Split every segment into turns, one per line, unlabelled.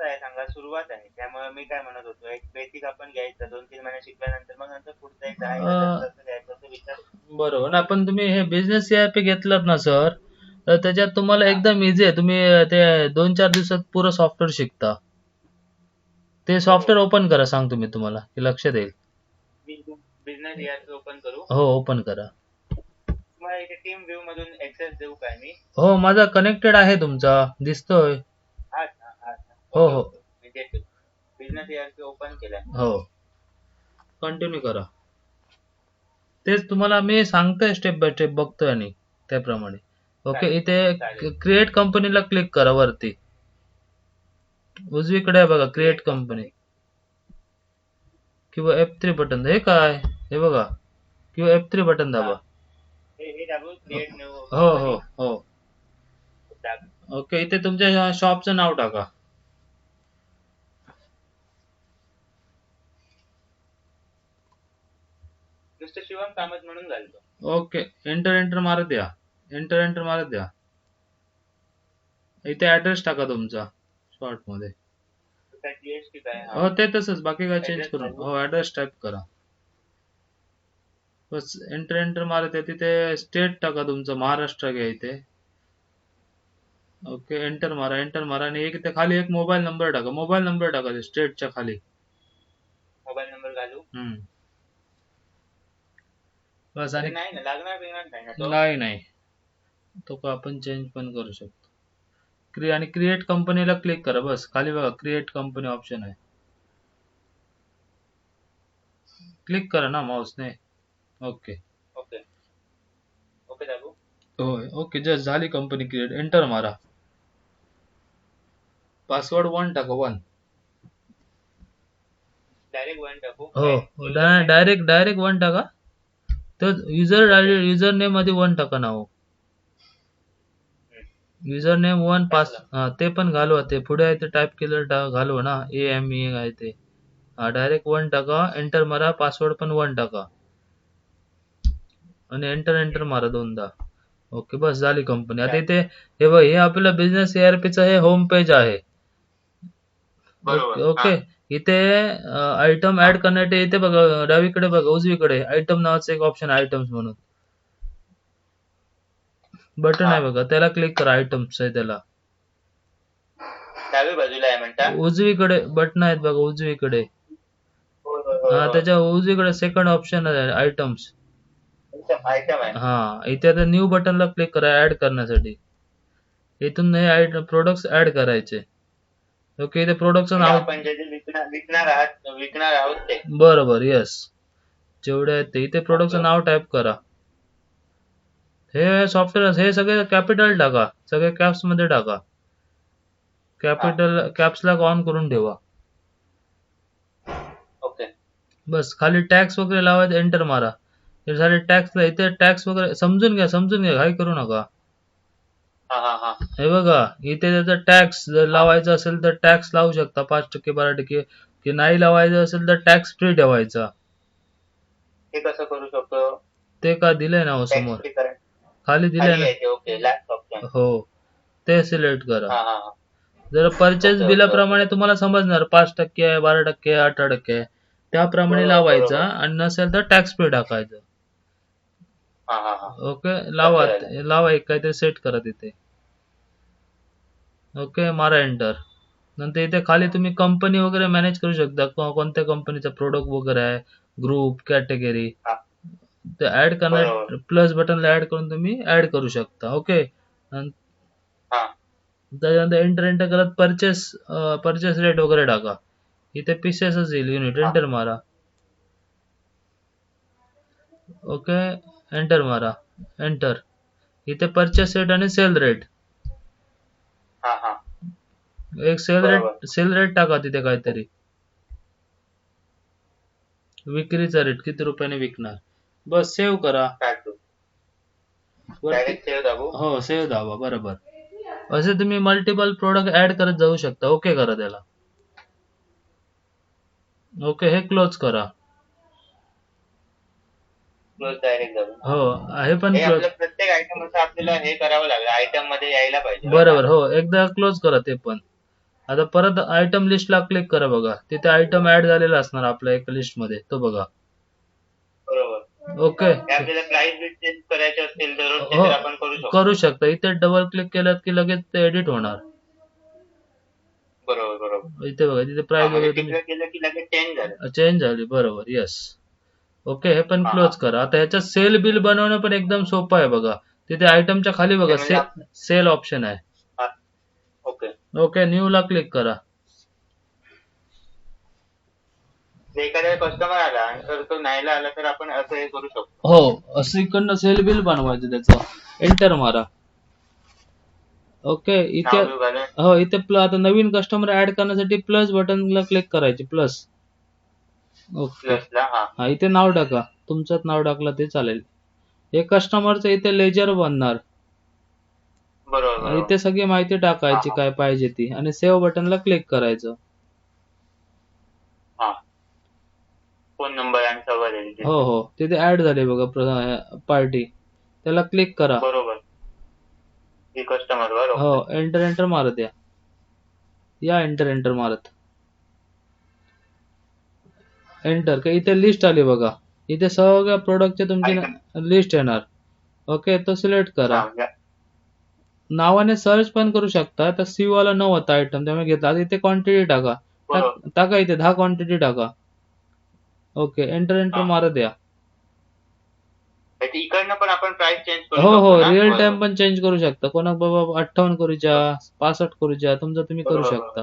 कसं आहे सांगा सुरुवात आहे. त्यामुळे मी काय म्हणत होतो एक बेसिक आपण घ्यायचं दोन तीन महिने शिकल्यानंतर मग नंतर पुढचं एक
अं,
कसं घ्यायचं विचार
बरोबर. ना पण तुम्ही हे बिझनेस सीआरपी घेतलात ना सर तर त्याच्यात तुम्हाला एकदम इझी आहे. तुम्ही ते दोन चार दिवसात पुरं सॉफ्टवेअर शिकता. ते सॉफ्टवेअर ओपन करा सांगतो मी तुम्हाला की लक्षात येईल
बिझनेस यार ओपन करू.
हो ओपन करा.
तुम्हाला इथे टीम व्ह्यू मधून एक्सेस देऊ काय मी?
हो माझा कनेक्टेड आहे तुमचा दिसतोय. हो, हो.
मी देतो बिझनेस यार ओपन केलाय.
हो. कंटिन्यू करा. तेच तुम्हाला मी सांगतोय स्टेप बाय स्टेप बघतोय आणि त्याप्रमाणे. ओके
चालेल,
इथे
चालेल.
क्रिएट कंपनीला क्लिक करा वरती. उजवीकडे आहे बघा क्रिएट कंपनी किंवा एफ थ्री बटन हे काय? हे बघा. किंवा एफ थ्री बटन दाबा.
हे. हे दाबून क्रिएट न्यू
हो हो. हो ओके इथे तुमच्या शॉपचं नाव टाका.
नुसतं शिवम कामत म्हणून घालतो.
ओके. एंटर एंटर मारत द्या. एंटर एंटर मारत द्या. इथे ऍड्रेस टाका तुमचा
शॉर्टमध्ये.
हो. ते तसंच. बाकी काय चेंज
Address
करू?
टाकू?
हो ऍड्रेस टाईप करा. बस एंटर एंटर मारत आहे. तिथे स्टेट टाका तुमचं महाराष्ट्र घ्या इथे. ओके एंटर मारा एंटर मारा. आणि एक इथे खाली एक मोबाईल नंबर टाका. मोबाईल नंबर टाका स्टेटच्या खाली.
मोबाईल नंबर घालू?
बस आणि
नाही ना लागणार बिगणार नाही ना तो.
नाही नाही. तो का आपण चेंज पण करू शकतो. क्रिए आणि क्रिएट कंपनीला क्लिक करा बस. खाली बघा क्रिएट कंपनी ऑप्शन आहे. क्लिक करा ना माऊसने ओके
ओके ओके दाबू
होय. ओके जस्ट झाली कंपनी क्रिएट एंटर मारा. पासवर्ड वन टाका वन
डायरेक्ट वन टाकू.
हो. डायरेक्ट डायरेक्ट वन टाका. तर युजर युजर नेममध्ये वन टाका ना हो. युजर नेम वन पास ते पण घालवा ते पुढे आहे ते टाईप केलं टा घालवा ना ए एम ई आहे ते. डायरेक्ट वन टाका एंटर मारा पासवर्ड पण वन टाका. आणि एंटर एंटर मारा दोनदा. ओके बस झाली कंपनी आता इथे हे बघ हे आपलं बिझनेस च हे होम पेज आहे. ओके इथे आयटम ऍड करण्यासाठी इथे बघा डावीकडे बघा उजवीकडे. आयटम नावाचं एक ऑप्शन आयटम्स म्हणून. बटन आहे बघा त्याला क्लिक करा आयटम्स आहे त्याला.
डावी बाजूला आहे म्हणता?
उजवीकडे बटन आहेत बघा उजवीकडे. हा त्याच्या उजवीकडे सेकंड ऑप्शन आहे आयटम्स
आयटम आहे.
हा इथे आता न्यू बटनला क्लिक करा ऍड करण्यासाठी. इथून हे आयटम प्रोडक्ट्स ऍड करायचे. ओके इथे प्रोडक्टचं नाव
आपण जे जे विकणार विकणार आहात विकणार आहोत ते.
बरोबर येस जेवढे आहेत ते इथे प्रोडक्टचं नाव टाईप करा. हे सॉफ्टवेअर हे सगळे कॅपिटल टाका. सगळे कॅप्समध्ये टाका. कॅपिटल कॅप्स लॉक ऑन करून ठेवा.
ओके
बस खाली टॅक्स वगैरे लावायचं एंटर मारा. हे झाले टॅक्स इथे टॅक्स वगैरे समजून घ्या समजून घ्या काही करू नका.
हा हा हा.
हे बघा इथे त्याचा टॅक्स जर लावायचा असेल तर टॅक्स लावू शकता पाच टक्के बारा टक्के. की नाही लावायचं असेल तर टॅक्स फ्री ठेवायचा.
हे कसं करू शकतो?
ते का दिलंय ना हो समोर. खाली दिलंय ना? हो. ते सिलेक्ट करा. जर परचेस बिलाप्रमाणे तुम्हाला समजणार पाच टक्के आहे बारा टक्के आहे अठरा टक्के आहे. त्याप्रमाणे लावायचा. आणि नसेल तर टॅक्स फ्री टाकायचं. ओके लावा. लावा एक काहीतरी सेट करा तिथे. ओके मारा एंटर नंतर इथे खाली तुम्ही कंपनी वगैरे मॅनेज करू शकता. कोणत्या कंपनीचा प्रोडक्ट वगैरे आहे? Group category. ते ऍड करणार. प्लस बटनला ऍड करून तुम्ही ऍड करू शकता. ओके
हा.
त्याच्यानंतर एंटर एंटर करत परचेस परचेस रेट वगैरे टाका. इथे पीसेसच येईल युनिट. एंटर मारा. ओके एंटर मारा. एंटर इथे परचेस रेट आणि सेल रेट
हा हा.
एक सेल रेट. सेल रेट टाका तिथे काहीतरी. विक्रीचा रेट किती रुपयाने विकणार? बस सेव्ह करा. हो सेव्ह दाबा बरोबर. असे तुम्ही मल्टिपल प्रोडक्ट ऍड करत जाऊ शकता. ओके करा त्याला. ओके हे क्लोज करा.
क्लोज डायरेक्ट दाबू
हो हे पण
हे आपलं प्रत्येक आयटम असं आपल्याला हे करावं लागेल. आयटममध्ये यायला पाहिजे.
बरोबर हो. एकदा क्लोज करा ते पण. आता परत आयटम लिस्टला क्लिक करा बघा. तिथे आयटम ऍड झालेला असणार आपल्या एका लिस्टमध्ये. तो बघा.
बरोबर.
ओके.
आपल्याला प्राइस बीट चेंज करायचे असतील तर रोजचे
हो.
तर आपण करू शकतो.
करू शकता. इथे डबल क्लिक केलं की लगेच ते एडिट होणार.
बरोबर बरोबर.
इथे बघा तिथे प्राइस वगैरे तुम्ही
declare केलं की लगेच चेंज झालं.
चेंज झाली बरोबर येस ओके हे पण
हा.
क्लोज करा. आता ह्याच्यात सेल बिल बनवणं पण एकदम सोपं आहे बघा. तिथे आयटमच्या खाली बघा
ते
से
म्हणजे
सेल ऑप्शन आहे.
ओके
ओके न्यू ला क्लिक करा.
एखाद्या कस्टमर आला आणि तर तो आला तर आपण असं हे करू शकतो.
हो असं इकडनं सेल बिल बनवायचं त्याचं. एंटर मारा. ओके इथे
नाव बिव घालून
हो इथे प्ल आता नवीन कस्टमर ऍड करण्यासाठी प्लस बटनला क्लिक करायचे प्लस ओके.
हा.
हा इथे नाव टाका. तुमचंच नाव टाकलं ते चालेल. हे कस्टमरचं इथे लेजर बनणार.
बरोबर बरोबर
इथे सगळी माहिती टाकायची
हा.
काय पाहिजे ती आणि सेव्ह बटनला क्लिक करायचं.
हा. फोन नंबर आणि सगळं देईल ते.
हो हो. तिथे ऍड झाले बघा पार्टी त्याला क्लिक करा.
बरोबर. ही कस्टमर बरोबर.
हो एंटर एंटर मारत या. या एंटर एंटर मारत. एंटर का इथे लिस्ट आली बघा. इथे सगळ्या प्रोडक्टचे तुमची लिस्ट येणार. ओके तो सिलेक्ट करा. नावाने सर्च पण करू शकता. तर सी वाला न होता आयटम त्यामुळे घेतला. इथे क्वांटिटी टाका. टाक- इथे दहा क्वांटिटी टाका. Okay enter enter. मारत या
इकडनं पण आपण प्राइस चेंज करू
हो हो? रिअल. टाइम पण चेंज करू शकता. कोणाक बाबा अठ्ठावन्न करूच्या पासष्ट करूच्या तुमचं तुम्ही करू. शकता.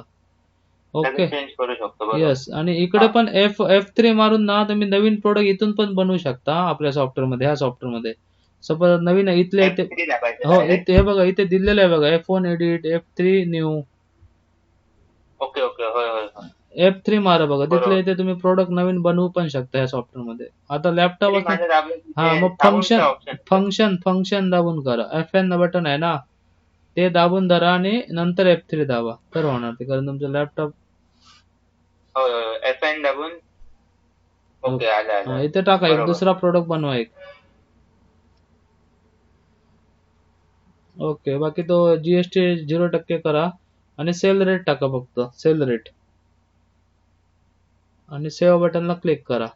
ओके
चेंज करू शकतो बरोबर.
येस आणि इकडे पण एफ एफ थ्री मारून ना तुम्ही नवीन प्रोडक्ट इथून पण बनवू शकता आपल्या सॉफ्टवेअरमध्ये ह्या सॉफ्टवेअरमध्ये. सपोज नवीन इथले इथे
F3 दाबायचं
हो. इथे हे बघा इथे दिलेलं आहे बघा F one edit F three new
okay okay.
F three मारा बघा तिथले. इथे तुम्ही प्रोडक्ट नवीन बनवू पण शकता या सॉफ्टवेअरमध्ये. आता लॅपटॉप हा मग फंक्शन. फंक्शन फंक्शन दाबून करा. एफ एन बटन आहे ना? ते दाबून धरा आणि नंतर एफ थ्री दाबा. तर होणार ते कारण तुमचं लॅपटॉप
होय होय होय. FN दाबून? ओके आलं आलं.
इथे टाका एक
बरोबर.
दुसरा प्रोडक्ट बनवा एक. ओके बाकी तो जीएसटी झिरो टक्के करा. आणि सेल रेट टाका फक्त सेल रेट आणि सेव्ह बटनला क्लिक करा.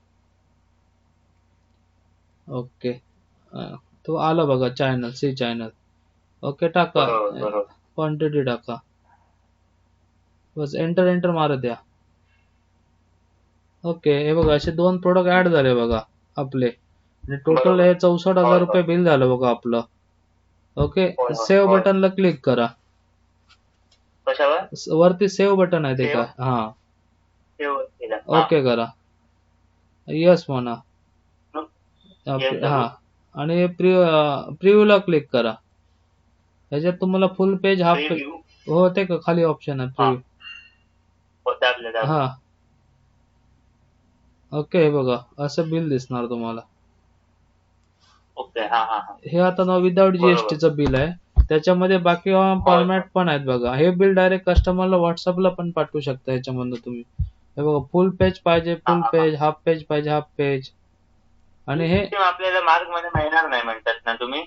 ओके. अं, तो आला बघा चॅनल सी चॅनल ओके टाका.
बरोबर बरोबर.
क्वांटिटी टाका. बस एंटर एंटर मारत द्या. ओके हे बघा असे दोन प्रोडक्ट ऍड झाले बघा आपले. आणि टोटल
बरोबर.
हे चौसष्ट हजार रुपये बिल झालं बघा आपलं. Okay save. बटनला क्लिक करा.
कशावर?
वरती सेव्ह बटन आहे ते? का?
हा.
ओके करा. येस म्हणा. हा. आणि प्रिव्ह्यू ला क्लिक करा. ह्याच्यात तुम्हाला फुल पेज हाफ पेज हो ते का खाली ऑप्शन आहे. प्रिव्ह्यू. हा. ओके हे बघा असं बिल दिसणार तुम्हाला.
ओके हा हा हा.
हे आता ना विदाउट
बरोबर.
जीएसटीचं बिल आहे. त्याच्यामध्ये बाकी फॉर्मॅट पण आहेत बघा. हे बिल डायरेक्ट कस्टमरला व्हॉट्सअपला पण पाठवू शकता ह्याच्यामधनं तुम्ही. हे बघा फुल पेज पाहिजे फुल पेज हाफ पेज पाहिजे हाफ पेज आणि हे
आपल्याला मार्कमध्ये मिळणार नाही म्हणतात ना तुम्ही?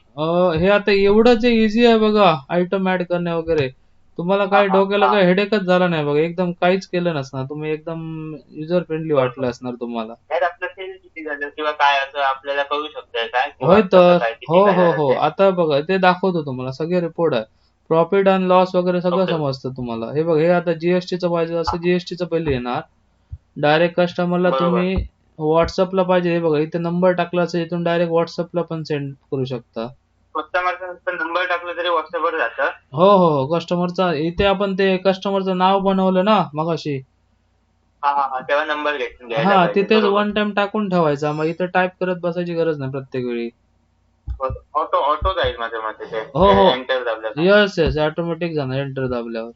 हे आता एवढं जे इझी आहे बघा आयटम ऍड करणे वगैरे. तुम्हाला काय डोक्याला. काय हेडेकच झाला नाही बघा. एकदम काहीच केलं नसणार. तुम्ही एकदम युजर फ्रेंडली वाटलं असणार तुम्हाला.
त्यात आपलं सेल किती झालं किंवा काय असं आपल्याला कळू शकतंय काय किंवा
होय तर. हो हो हो? आता बघा ते दाखवतो तुम्हाला. सगळे रिपोर्ट आहे. प्रॉफिट अँड लॉस वगैरे सगळं. समजतं तुम्हाला. हे बघ हे आता जीएसटीचं पाहिजे असं जीएसटीचं पहिले येणार. डायरेक्ट कस्टमरला. तुम्ही व्हॉट्सअपला पाहिजे. हे बघा इथे नंबर टाकला असेल इथून डायरेक्ट व्हॉट्सअपला पण सेंड करू शकता.
कस्टमरचा नंबर टाकला तरी व्हॉट्सअपवर जातं.
हो हो हो कस्टमरचा इथे आपण ते कस्टमरचं नाव बनवलं ना मगाशी.
हा हा हा तेव्हा नंबर घेतून घ्यायला
हा
पाहिजे.
तिथेच
बरोबर.
वन टाइम टाकून ठेवायचा मग इथे टाईप करत बसायची गरज नाही प्रत्येक वेळी.
ऑटो ऑटो जाईल माझ्या मते ते.
हो, हो.
एंटर दाबलं का.
यस यस ऑटोमॅटिक जाणार एंटर दाबल्यावर.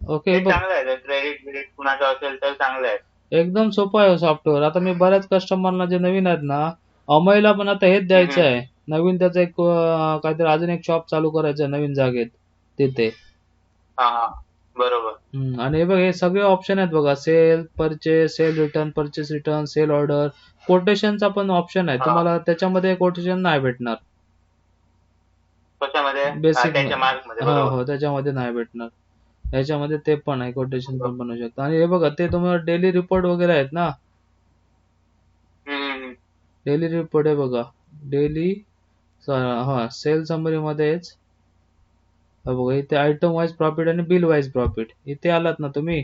ओके
ते चांगलं आहे क्रेडिट बिडिट कुणाचं असेल तर चांगलं आहे.
एकदम सोपं आहे सॉफ्टवेअर आता मी बऱ्याच कस्टमरना जे नवीन आहेत ना अमयला पण आता हेच द्यायचं आहे. नवीन त्याचं एक अं, काहीतरी अजून एक शॉप चालू करायचं नवीन जागेत तिथे.
हा हा. बरोबर.
आणि हे बघ हे सगळे ऑप्शन आहेत बघा. Sale purchase sale return purchase return sale order कोटेशनचा पण ऑप्शन आहे.
हा.
तुम्हाला त्याच्यामध्ये कोटेशन नाही भेटणार.
कशामध्ये? हा,
बेसिक
त्याच्या मार्कमध्ये
हो
बरोबर.
हो त्याच्यामध्ये नाही भेटणार. याच्यामध्ये ते पण आहे कोटेशन पण बनवू शकता. आणि हे बघा ते तुम्हाला डेली रिपोर्ट वगैरे आहेत ना?
हम्म, हम्म.
डेली रिपोर्ट आहे बघा. डेली हा सेल समरी मध्येच. हा बघा इथे आयटम वाईज प्रॉफिट आणि बिल वाईज प्रॉफिट इथे आलात ना तुम्ही?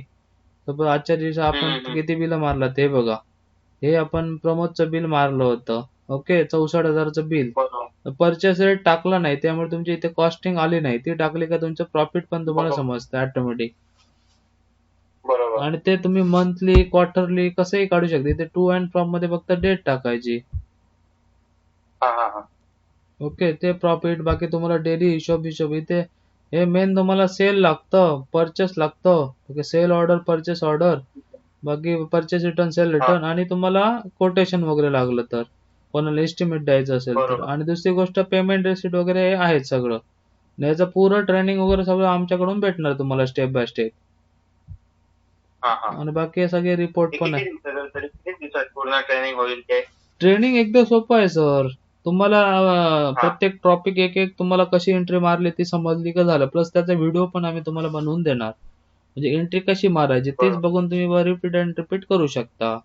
सपोज आजच्या दिवशी आपण. किती बिल मारलात हे बघा. हे आपण प्रमोदचं बिल मारलं होतं. ओके चौसष्ट हजारचं बिल परचेस रेट टाकला नाही त्यामुळे तुमची इथे कॉस्टिंग आली नाही. ती टाकली का तुमचं प्रॉफिट पण तुम्हाला. समजतं ऑटोमॅटिक आणि ते तुम्ही मंथली क्वार्टरली कसंही काढू शकता. इथे टू अँड फ्रॉममध्ये फक्त डेट टाकायची. ओके ते प्रॉफिट बाकी तुम्हाला डेली हिशोब हिशोब. इथे हे मेन तुम्हाला सेल लागतं परचेस लागतं. Okay sale order purchase order बाकी परचेस रिटर्न सेल रिटर्न आणि तुम्हाला कोटेशन वगैरे लागलं तर. कोणाला एस्टिमेट द्यायचं असेल तर. आणि दुसरी गोष्ट पेमेंट रेसिट वगैरे हे आहेत सगळं. याचं पूर्ण ट्रेनिंग वगैरे सगळं आमच्याकडून भेटणार तुम्हाला स्टेप बाय स्टेप आणि बाकी हे सगळे रिपोर्ट पण आहे.
ट्रेनिंग
एकदम सोपं आहे सर तुम्हाला प्रत्येक टॉपिक एक एक तुम्हाला कशी एंट्री मारली ती समजली का झालं? प्लस त्याचा व्हिडिओ पण आम्ही तुम्हाला बनवून देणार. म्हणजे एंट्री कशी मारायची तेच
बरोबर.
बघून तुम्ही रिपीट अँड रिपीट करू शकता.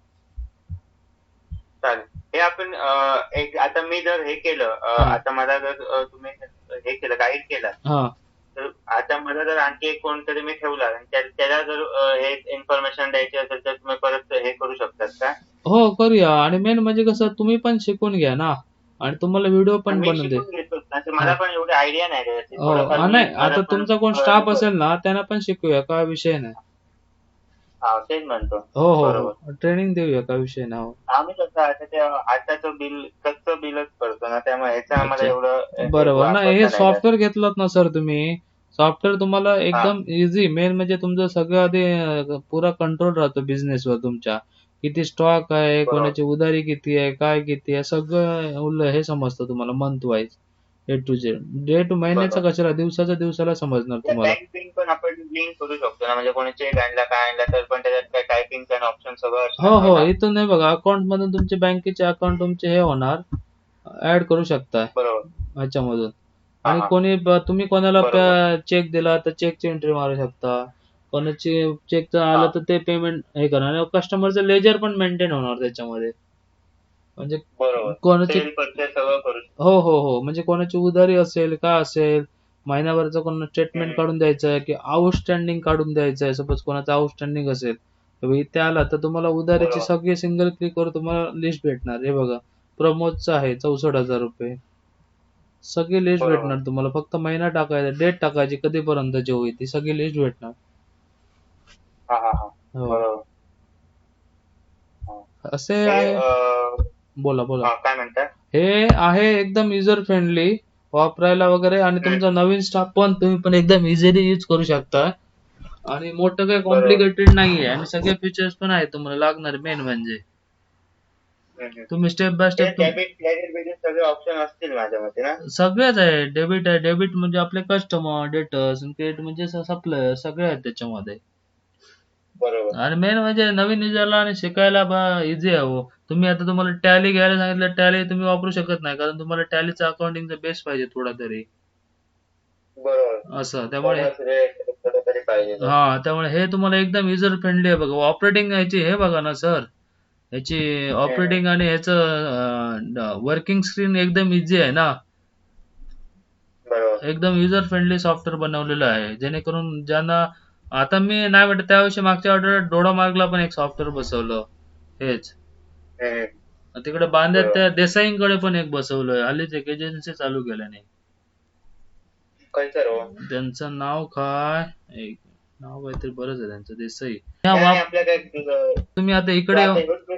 चालेल. हे आपण अं, एक आता मी जर हे केलं अं,
हा.
आता मला जर अं, तुम्ही हे केलं गाईड केलं
हा.
तर आता मला जर आणखी एक कोणतरी मी ठेवला आणि त्या- त्याला जर अं, हे इन्फॉर्मेशन द्यायची असेल तर तुम्ही परत हे करू शकतात का?
हो करूया. आणि मेन म्हणजे कसं तुम्ही पण शिकून घ्या ना. आणि तुम्हाला व्हिडिओ पण बनवून दे
शिकून घेतोच ना, तर मला पण एवढी आयडिया नाही त्याची.
हो
थोडंफार
हा,
मी-
नाही
मला
आता
पण,
तुमचा कोण स्टाफ असेल ना त्यांना पण शिकूया काय विषय नाही.
हा तेच म्हणतो.
हो हो
बरोबर.
ट्रेनिंग देऊया काय विषय नाही हो.
आम्ही कसं आता आताचं बिल कच्चं बिलच करतो ना त्यामुळे ह्याचं आम्हाला
अच्छा.
एवढं
बरोबर. ना हे
नाही
सॉफ्टवेअर घेतलात ना सर तुम्ही. सॉफ्टवेअर तुम्हाला एकदम इझी मेन म्हणजे तुमचं सगळं आधी अं, पुरा कंट्रोल राहतो business वर तुमच्या. किती स्टॉक आहे
बरोबर.
कोणाची उधारी किती आहे काय किती आहे सगळं हे समजतं तुम्हाला month wise A to Z day to महिन्याचं
बरोबर.
कशाला दिवसाच्या दिवसाला समजणार तुम्हाला
बँक पिन पण आपण लिंक करू शकतो ना म्हणजे चेक आणला काय आणला तर पण त्याच्यात काय ऑप्शन सगळं असणार
हो हो
ना?
इथून नाही बघा अकाउंट मधून तुमचे बँकेचे अकाउंट तुमचे हे होणार ऍड करू शकता
बरोबर
ह्याच्यामधून
हा,
आणि
हा.
कोणी ब- तुम्ही कोणाला
बरोबर.
चेक दिला तर चेकची एंट्री मारू शकता कोणाची चेकचं आलं. तर ते पेमेंट हे करणार आणि कस्टमरचं लेजर पण मेंटेन होणार त्याच्यामध्ये म्हणजे
बरोबर
कोणाची
सेल परचेस सगळं करू शकतो.
हो हो हो म्हणजे कोणाची उधारी असेल का असेल महिन्याभरचं कोणाला स्टेटमेंट. काढून द्यायचं आहे की आउटस्टँडिंग काढून द्यायचं आहे सपोज कोणाचं आउटस्टँडिंग असेल तर इथे आला तर तुम्हाला उधारीची
बरोबर.
सगळी सिंगल क्लिक वर तुम्हाला लिस्ट भेटणार हे बघा प्रमोदचं आहे चौसष्ट हजार रुपये सगळी लिस्ट
बरोबर.
भेटणार तुम्हाला फक्त महिना टाकायचा डेट टाकायची कधीपर्यंतची होईल ती सगळी लिस्ट भेटणार
हा हा हा.
हो.
बरोबर.
असे
अं,
बोला बोला.
हा, काय म्हणतात
हे आहे एकदम युजर फ्रेंडली वापरायला वगैरे आणि तुमचा नवीन स्टाफ पण तुम्ही पण एकदम इझिली यूज करू शकता. आणि मोठं काही कॉम्प्लिकेटेड नाहीये आणि सगळे फीचर्स पण आहेत तुम्हाला लागणार मेन म्हणजे. तुम्ही step by step
debit credit बिडिट सगळे ऑप्शन असतील माझ्या मते ना?
सगळेच आहे. डेबिट आहे. डेबिट म्हणजे आपले कस्टमर डेटर्स क्रेडिट म्हणजे सप्लायर सगळे आहेत त्याच्यामध्ये.
बरोबर.
आणि मेन म्हणजे नवीन युजरला आणि शिकायला इझी आहे हो. तुम्ही आता तुम्हाला टॅली घ्यायला सांगितलं टॅली तुम्ही वापरू शकत नाही कारण तुम्हाला टॅलीचा अकाउंटिंगचा बेस पाहिजे थोडा तरी.
बरोबर.
असं त्यामुळे हा त्यामुळे हे तुम्हाला एकदम युजर फ्रेंडली आहे बघा. ऑपरेटिंग याची हे बघा ना सर याची ऑपरेटिंग आणि ह्याचं वर्किंग स्क्रीन एकदम इझी आहे ना. एकदम युजर फ्रेंडली सॉफ्टवेअर बनवलेलं आहे. जेणेकरून ज्यांना आता मी नाही वाटत त्याविषयी मागच्या ऑर्डर डोडा मार्गला पण एक सॉफ्टवेअर बसवलं. हेच.
हम्म.
तिकडे बांधत त्या देसाईंकडे पण एक बसवलंय हल्लीच एक एजन्सी चालू केल्याने
खैसर हो
त्यांचं नाव काय? एक नाव काहीतरी बरंच आहे त्यांचं. देसाई. ह्या
काय
वाप-
आपल्या काय तुझं-
तुम्ही आता इकडे
आता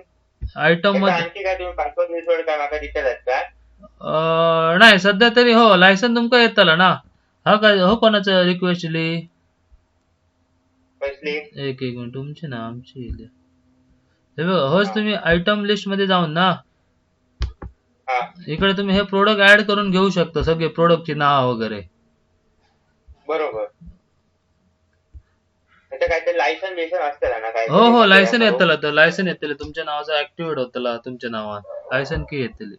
आयटममध्ये
आणखी काय तुम्ही पासपोर्ट बिसपोर्ट काय माका दिसत आहेत का?
अं, नाही सध्या तरी हो लायसन तुमका येतला ना. हा काय हो कोणाचं रिक्वेस्ट इली
कसली
एक एक मिनिट तुमची ना आमची हे बघा होच तुम्ही आयटम लिस्टमध्ये जाऊन ना इकडे तुम्ही हे प्रोडक्ट ऍड करून घेऊ शकता सगळे प्रोडक्टची नाव वगैरे.
बरोबर. काय
हो हो लायसन येतला तर लायसन येतले तुमच्या नावाचं ऍक्टिव्हेट होतला तुमच्या नावात. लायसन की येतले.